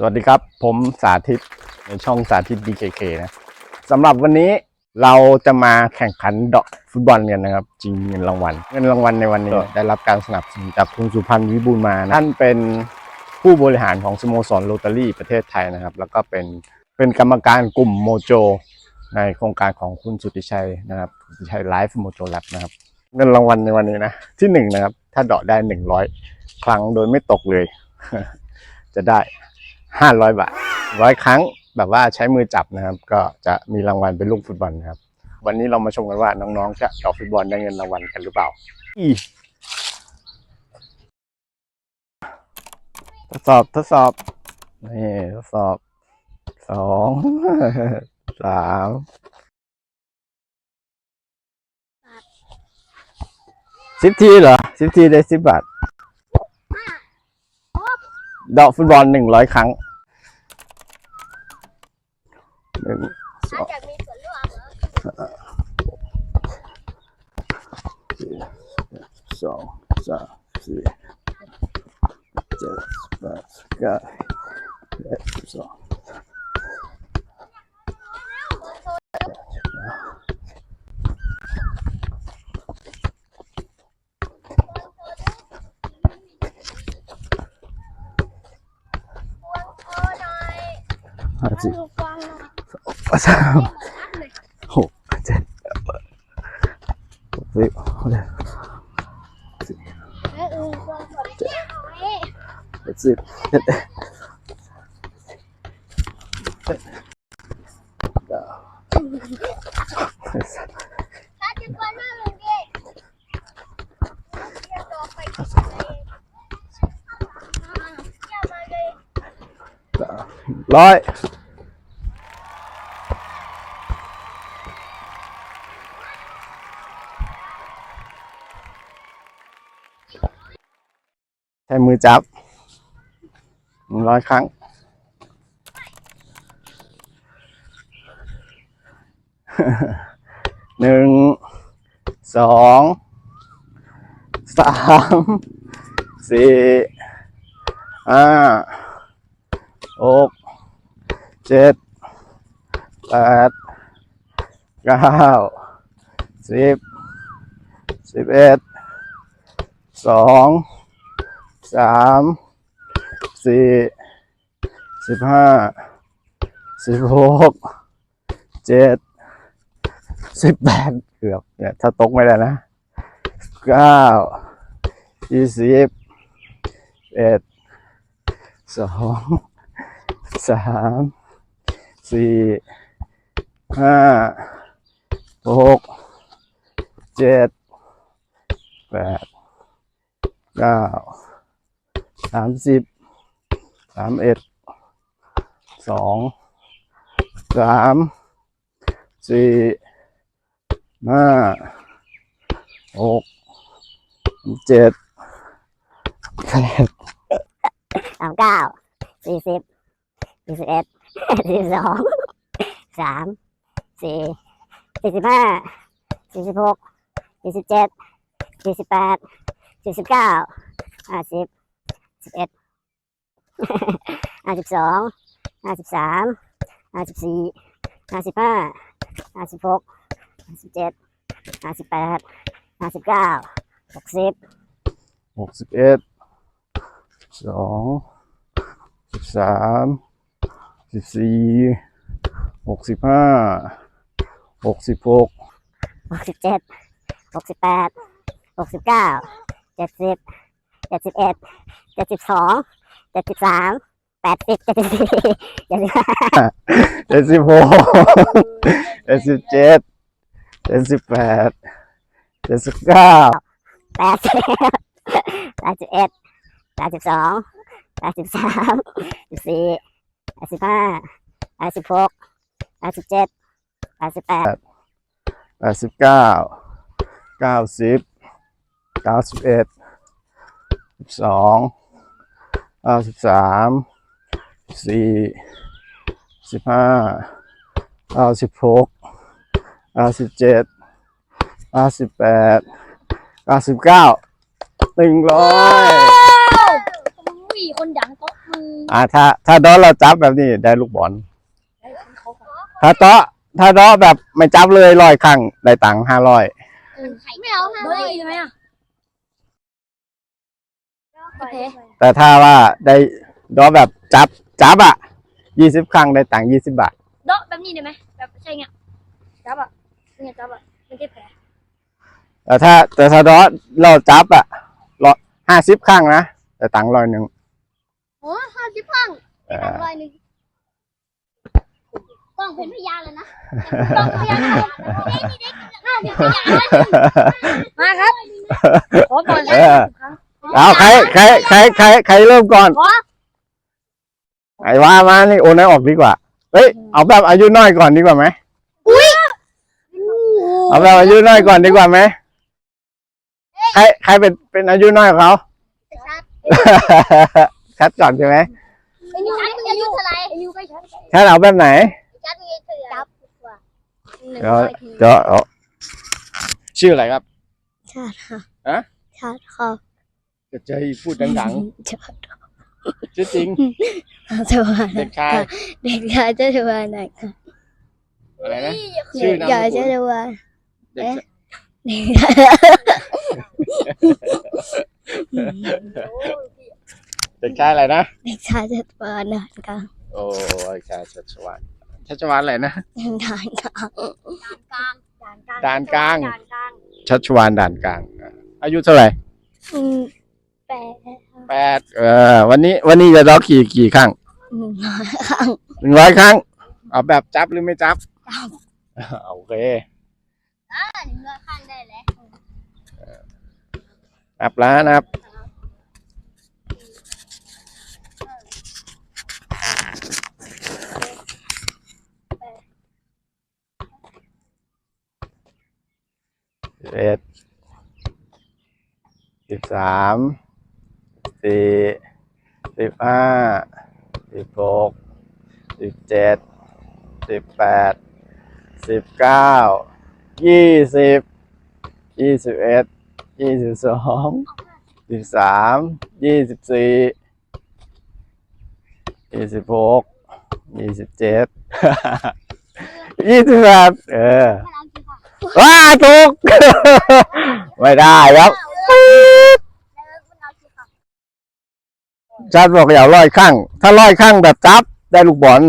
สวัสดีครับ ผมสาธิตในช่องสาธิต BKK นะสำหรับวันนี้เราจะมาแข่งขันเดาะฟุตบอลกันนะครับจริงเงินรางวัลเงินรางวัลในวันนี้ได้รับการสนับสนุนจากคุณสุพันธ์วิบูลย์มานะท่านเป็นผู้บริหารของสโมสรโรตารี่ประเทศไทยนะครับ แล้วก็เป็นเป็นกรรมการกลุ่มโมโจ ในโครงการของคุณสุติชัยนะครับสุติชัยไลฟ์โมโจแลบนะครับ เงินรางวัลในวันนี้นะที่หนึ่งนะครับ ถ้าเดาะได้หนึ่งร้อยครั้งโดยไม่ตกเลย จะได้ ห้าร้อยบาทร้อยครั้งแบบว่าใช้มือจับนะครับ ก็จะมีรางวัลเป็นลูกฟุตบอลนะครับ วันนี้เรามาชมกันว่าน้องๆจะเดอกฟุตบอลได้เงินรางวัลกันหรือเปล่าอีทดสอบทดสอบนี่ทดสอบสองสามสิบทีเหรอสิบทีได้สิบบาท เดอกฟุตบอลหนึ่งร้อยครั้งหนึ่งอาจจะมีส่วนร่วมเหรอสองสามสี่เจ็ดแปดเก้าสิบเอ็ดสิบสองาสิบดูฟังหน่อยสามหกเจ็ดแปดหกสิบเจ็ด เออเออฟังก่อนเอ๊ะ แปดสิบเจ็ดเก้า ถ้าจะกวนมากเลยดิเดี๋ยวต่อไปก็เลยอ่าเดี๋ยวมาเลย ร้อยใช้มือจับหนึ่งร้อยครั้ง หนึ่ง สอง สาม สี่ห้าหก เจ็ดแปดเก้าสิบสิบเอ็ดสองสามสี่สิบห้าสิบหกเจ็ดสิบแปดเกือบเนี่ยถ้าตกไม่ได้นะเก้ายี่สิบเอ็ดสองสาม สี่ห้าหกเจ็ดแปดเก้าสามสิบสามเอ็ดสองสามสี่ห้าหกเจ็ดแปดสามเก้าสี่สิบสี่สิบเอ็ด สี่สิบสองสามสี่สี่สิบห้าสี่สิบหกสี่สิบเจ็ดสี่สิบแปดสี่สิบเก้าห้าสิบสิบเอ็ดห้าสิบสองห้าสิบสามห้าสิบสี่ห้าสิบห้าห้าสิบหกห้าสิบเจ็ดห้าสิบแปดห้าสิบเก้าหกสิบหกสิบเอ็ดสองสิบสาม สิบสี่หกสิบห้าหกสิบหกหกสิบเจ็ดหกสิบแปดหกสิบเก้าเจ็ดสิบเจ็ดสิบเอ็ดเจ็ดสิบสองเจ็ดสิบสามแปดสิบเจ็ดสิบสี่เจ็ดสิบห้าเจ็ดสิบหกเจ็ดสิบเจ็ดเจ็ดสิบแปดเจ็ดสิบเก้าแปดสิบแปดสิบเอ็ดแปดสิบสองแปดสิบสามสิบสี่ แปดสิบห้าแปดสิบหกแปดสิบเจ็ดแปดสิบแปดแปดสิบเก้าเก้าสิบเก้าสิบเอ็ดสิบสองเก้าสิบสามสี่สิบห้าเก้าสิบหกเก้าสิบเจ็ดเก้าสิบแปดเก้าสิบเก้าหนึ่งร้อย อุ้ยสี่คนดังโต๊ะมื ออ่าถ้า ถ้าดอเราจับแบบนี้ได้ลูกบอลได้คนเขาขอถ้าเตาะถ้าเตาะแบบไม่จับเลยร้อยครั้งได้ตังค์ห้าร้อยไม่เอาห้าร้อยใช่ไหมอะโอเคแต่ถ้าว่าได้ดอแบบจับจับอะยี่สิบครั้งได้ตังค์ยี่สิบบาทเดาะแบบนี้ได้ไหมแบบใช่เงี้ยจับอะเนี่ยจับอะไม่ได้แผลแต่ถ้าแต่ถ้าดอเราจับอะร้อยห้าสิบครั้งนะได้ตังค์ร้อยหนึ่งโอ้ห้าสิบพังเอได้อร้อยหนึ่งกล้องเป็นพยานเลยนะกล้องพยานเลยนะเด็กนี่เด็กห้าสิบพยานเลยมาครับขอก่อนเออเอาใครใครใครใครใครเริ่มก่อนขอไอ้ว่ามานี่โอนให้ออกดีกว่าเฮ้ยเอาแบบอายุน้อยก่อนดีกว่าไหมเอาแบบอายุน้อยก่อนดีกว่าไหมใครใครเป็นเป็นอายุน้อยกว่าเขา ชัดชัดก่อนใช่ไหมอายุอายุเท่าไหร่อายุใกล้ชัดชัดเอาแบบไหนชัดมีเท่าไหร่จับว่าหนึ่งเดี๋ยวร้อยทีเดี๋ยวเอาชื่ออะไรครับชาติค่ะฮะชาติค่ะจะเจอพูดดังชาติๆชื่อจริงสวัสเด็ดีกชายเด็กชายเจ้าชวานไหนค่ะอะไรนะเฮ้ยชื่อนามใหญ่สกุเจ้าลชวานเด็กชายเด็กชาย เด็กชายอะไรนะเด็กชายเจ้าชวานไหนค่ะโอ้เด็กชายชัชวานชัชวานอะไรนะทานค่ะกลางด่านกลางด่านกลางด่านกลางชัชวานด่านกลางอะอายุเท่าไหร่อืมแปดแปดเออ วันนี้ วันนี้จะล็อกกี่กี่ครั้งหนึ่งร้อยครั้งหนึ่งร้อยครั้ง เอาแบบจับหรือไม่จับโอเคอ่าหนึ่งร้อยข้างได้แล้วนับแล้วนะครับ เอ็ดสิบสามสี่สิบห้าสิบหกสิบเจ็ดสิบแปดสิบเก้ายี่สิบยี่สิบเอ็ดยี่สิบสองสิบสามยี่สิบสี่ยี่สิบหกยี่สิบเจ็ดยี่สิบแปดเออให้เราคิด ว่าว้าถูกไม่ได้ครับแล้วมันเอาคิดว่าชาติบอกอย่าร้อยข้าง ถ้าร้อยข้างแบบจับได้ลูกบอล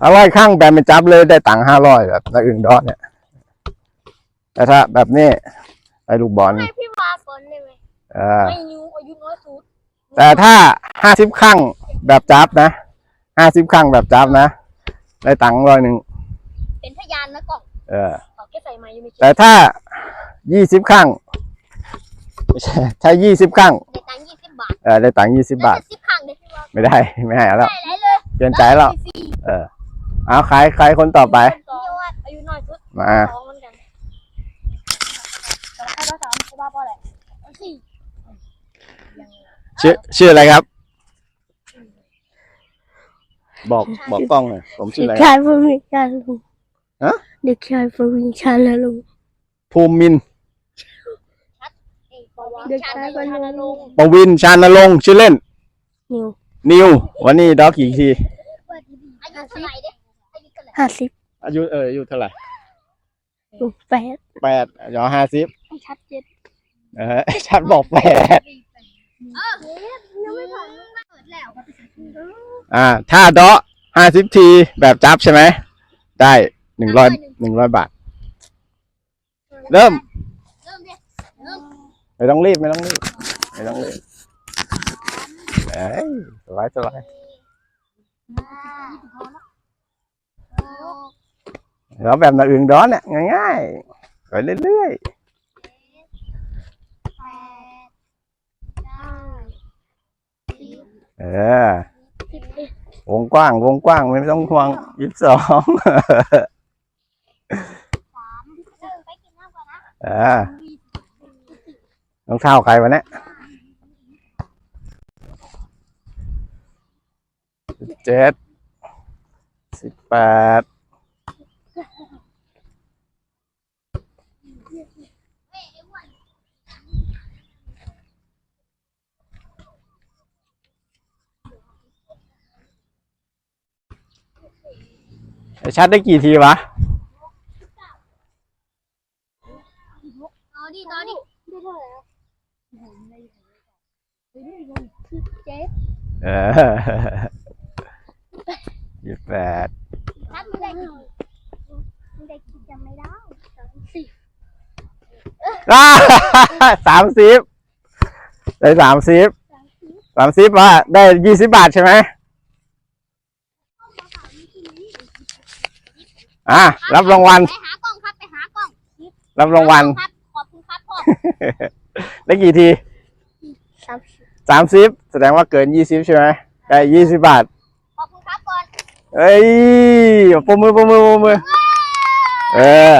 ถ้าร้อยข้างแบบไม่จับเลยได้ตังค์ห้าร้อยแบบนักอื่นดอดเนี่ย แต่ถ้าแบบนี้ได้ลูกบอลให้พี่มาก่อนได้ไหมเออไม่ยูอายุน้อยสุดแต่ถ้าห้าสิบข้างแบบจับนะห้าสิบข้างแบบจับนะได้ตังค์ร้อยหนึ่งเป็นพยานนะกล่อง เออขอแค่ใส่ไม้ยังไม่เจอแต่ถ้ายี่สิบข้างไม่ใช่ถ้ายี่สิบข้างได้ตังค์ยี่สิบบาทเออได้ตังค์ยี่สิบบาทสิบข้างได้พี่ว่าไม่ได้ไม่ให้แล้วได้ไหนเลยเปลี่ยนใจแล้วเออเอาใครใครคนต่อไปสองอายุน้อยสุดมาสองเหมือนกันแต่ให้ภาษาเพราะว่าเพราะอะไรเอาสี่ชื่อชื่ออะไรครับ บอกบอกกล้องหน่อยผมชื่อเด็อะกไรครับชายประวิงชาลุงฮะ เด็กชายประวิงชาและลุงภูมิมินทร์เอ้ยบอกว่าเด็กชาชายญคนชานึลงงปวินชานรงค์ชื่อเล่น นิวนิว วันนี้ด็อกกี่ที อายุเท่าไหร่เด้อายุเท่าไหร่ห้าสิบอายุเอออายุเท่าไหร่ลุงแปดแปดยอห้าสิบให้ชัดเจนเออชัดบอกแปดเออยังไม่ผ่านไม่เปิดแล้วอ่า ถ้าเดาะห้าสิบทีแบบจับใช่ไหม ได้ หนึ่งร้อยหนึ่งร้อยบาท เริ่มเริ่มดิเริ่มไม่ต้องรีบไม่ต้องรีบไม่ต้องรีบเอ้ยสบายสบายแล้วแบบนักอื่นดอนเนี่ยง่ายๆไปเรื่อยๆเออวงกว้าง วงกว้างไม่ต้องห่วงยี่สิบสอง อ่ารองเท้าใครวะเนี่ยเจ็ดสิบแปดชัดได้กี่ทีวะ ยี่แปดถ้าไม่ได้กี่ไม่ได้กี่จำไม่ได้สามสิบสามสิบได้สามสิบสามสิบว่าได้ยี่สิบบาทใช่ไหมอะรับรางวัลไปหากล้องครับไปหากล้องรับรางวัลครับขอบคุณครับพ่อได้กี่ทีสาม สิบสามสิบแสดงว่าเกินยี่สิบใช่ไหมได้ยี่สิบบาท ขอบคุณครับก่อนเอ้ยปมมือปมมือปมมือ เออ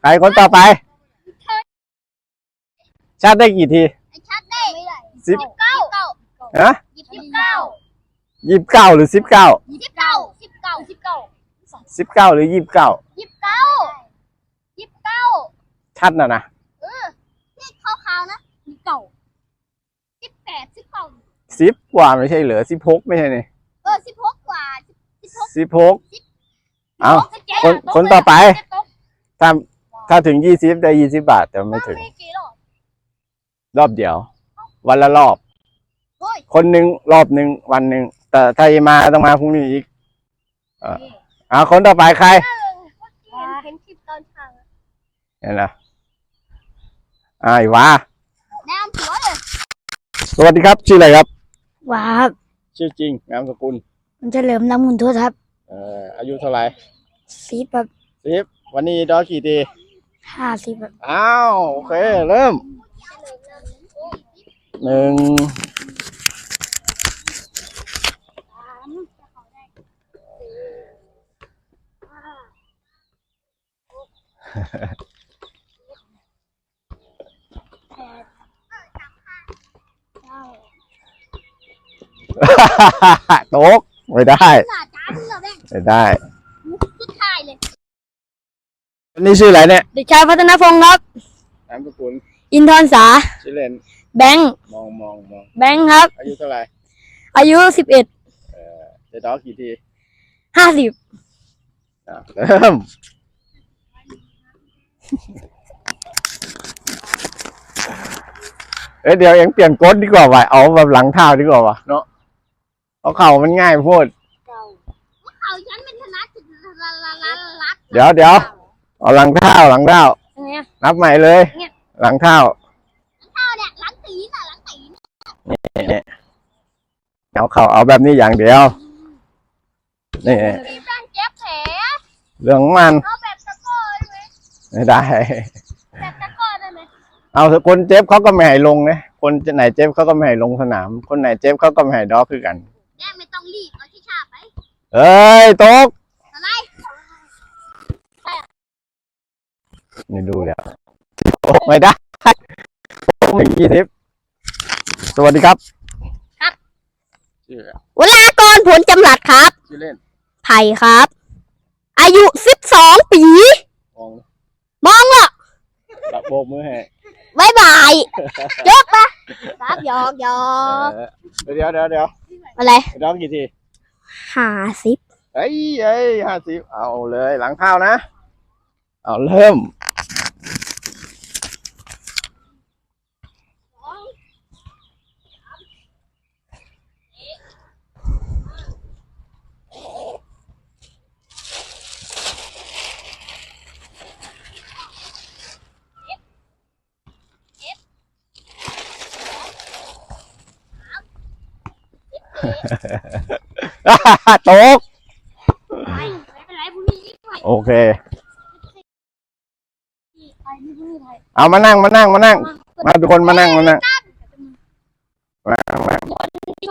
ใครคนต่อไป ชาติได้กี่ทีไอ้ชัดได้ไม่ได้สิบเก้าฮะยี่สิบเก้ายี่สิบเก้าหรือสิบเก้ายี่สิบเก้าสิบเก้าสิบเก้าสิบเก้าหรือยี่สิบเก้ายี่สิบเก้ายี่สิบเก้าชัดนะนะเออนี่ขาวๆนะยี่สิบเก้าสิบ แปดสิบเก้าสิบกว่าไม่ใช่เหรอสิบหกไม่ใช่นี่เออสิบหกกว่าสิบหกสิบหกเอ้าสิบเจ็ดคนอะคนต่อไปเจ็ดตกถ้าถ้าถึงยี่สิบได้ยี่สิบบาท แต่ไม่ถึงเลขกี่รอบรอบเดียว วันละรอบโอ้ยคนหนึ่งรอบหนึ่งวันหนึ่งแต่ถ้ามาต้องมาพรุ่งนี้อีกเออเอาคนต่อไปใครเออเมื่อกี้เห็นเห็นคลิปตอนเช้าเห็นแล้วอ่าอีวาแนมหัวเลย สวัสดีครับ ชื่ออะไรครับ ว้าครับชื่อจริงนามสกุลมันจะเหลิมน้ำมุนโทษครับเอ่ออายุเท่าไหร่สีแบบสิบวันนี้ดอกี่ทีห้าสิบแบบอ้าวโอเค เริ่มหนึ่ง โต๊กไม่ได้หน้าจ้าเสื้อแม่งไม่ได้สุดท้ายเลยอันนี้ชื่ออะไรเนี่ยเด็กชายพัฒนพงศ์ครับ นามสกุลอินทรสา ชื่อเล่นแบงค์ มองมองมอง แบงค์ครับ อายุเท่าไหร่อายุสิบเอ็ดจะดอกี่ทีห้าสิบอะเริ่มเอ้ยเดี๋ยวเองเปลี่ยนกดดีกว่าว่ะเอาแบบหลังเท้าดีกว่าว่ะเนาะ เอาเข่ามันง่ายโพูดเขาฉันเป็นธนัดจุดละละละลักเดี๋ยวเดี๋ยวเอาหลังเท้าหลังเท้าเนี่ยนับใหม่เลยหลังเท้าข้าวเนี่ยหลังตีนอะหลังตีนเอาเข่าเอาแบบนี้อย่างเดียว นี่ตีนเจ็บแผลเรื่องของมันเอาแบบตะก้อได้ไหมไม่ได้ แบบตะก้อได้ไหมเอาเถอะคนเจ็บเขาก็ไม่ให้ลงนะ คนไหนเจ็บเขาก็ไม่ให้ลงสนาม คนไหนเจ็บเขาก็ไม่ให้ดอกคือกัน แม่ไม่ต้องรีบเอาที่ชาไป เอ้ยโต๊กอะไรนี่ดูแล้วโอ้ไม่ได้หนึ่งยี่สิบสวัสดีครับชื่อเวลากรผลจำหลัดครับ ชื่อเล่นไผ่ครับ อายุสิบสองปี มอง มองอ่ะดับโบกมือให้บายบายจบปะครับหยอกหยอกเออเดี๋ยวเดี๋ยวเดี๋ยวอะไรดอกกี่ทีห้าสิบ เอ้ยเอ้ยห้าสิบเอาเลยหลังเท้านะ เอาเริ่ม โต๊กไม่ไม่เป็นไรพรุ่งนี้รีบไปโอเค ไปนี่พรุ่งนี้ไปเอามานั่งมานั่งมานั่ง มาทุกคนมานั่งมานั่งมานั่งมานั่ง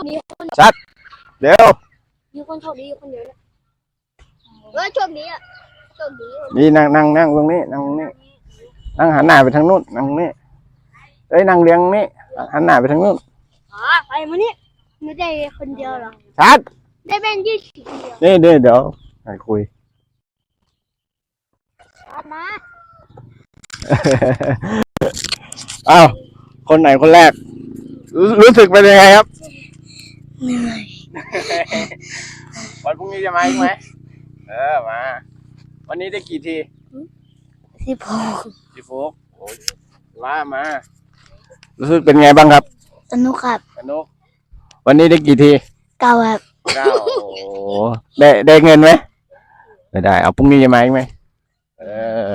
มีคนเดี๋ยวมีคนโชคดีอยู่คนเดียวนะเออโชคดีอะโชคดีนี่นั่งนั่งนั่งตรงนี้นั่งตรงนี้นั่งหันหน้าไปทางนู้นนั่งตรงนี้เอ้ยนั่งเรียงนี่หันหน้าไปทางนู้น อ๋อไปมานี่ ไม่ได้คนเดียวหรอ ชัด ได้แบ่งยี่สิบคนเดียวนี่นี่เดี๋ยวให้คุย เอามาอ้าว คนไหนคนแรก รู้รู้สึกเป็นยังไงครับวันพรุ่งนี้จะมาอีกไหม เออ มา วันนี้ได้กี่ทีสิบหกพี่โฟกโอ้ยว่ามา รู้สึกเป็นไงบ้างครับ สนุกครับสนุก วันนี้ได้กี่ทีเก้าครับเก้าโอ้โหได้ได้เงินไหมไม่ได้ เอาพรุ่งนี้จะมาอีกไหมเออ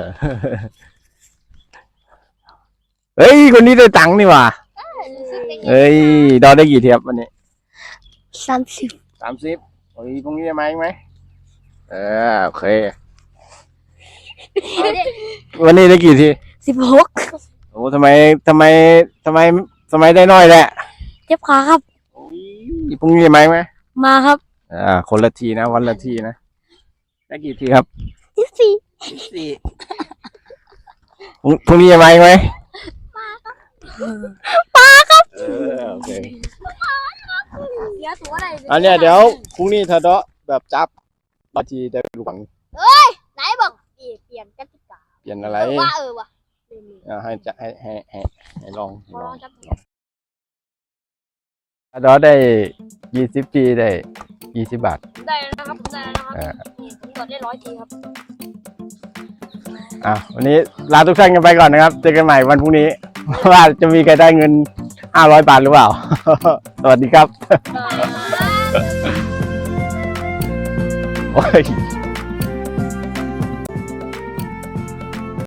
เฮ้ย คนนี้ได้ตังค์นี่หว่าเฮ้ย ดอได้กี่เทียบวันนี้สามสิบสามสิบเฮ้ยพรุ่งนี้จะมาอีกไหมเออโอเค วันนี้ได้กี่ทีสิบหกโอ้ทำไมทำไมทำไมทำไมได้น้อยแหละ เจ็บขาครับโอ้ย พรุ่งนี้จะมาอีกไหมมาครับ อ่า คนละทีนะ วันละทีนะได้กี่ทีครับยี่สี่สี่พรุ่งนี้จะมาอีกไหมมาครับเออโอเคเสียตัวอะไรอันเนี้ยเดี๋ยวพรุ่งนี้ถ้าเดาะแบบจับบางทีได้หลวงไหนบอกเปลี่ยนกติกาเปลี่ยนอะไรว่าเออว่ะอ่าให้จะให้ให้ให้ให้ลองให้มาลลอองงจับ ถ้าเดาะได้ยี่สิบทีได้ยี่สิบบาท ได้แล้วนะครับได้แล้วนะครับอ่า นี่ผมกดได้ร้อยทีครับ อะวันนี้ลาทุกท่านกันไปก่อนนะครับ เจอกันใหม่วันพรุ่งนี้ ว่าจะมีใครได้เงินห้าร้อยบาทหรือเปล่า สวัสดีครับ โอ้ย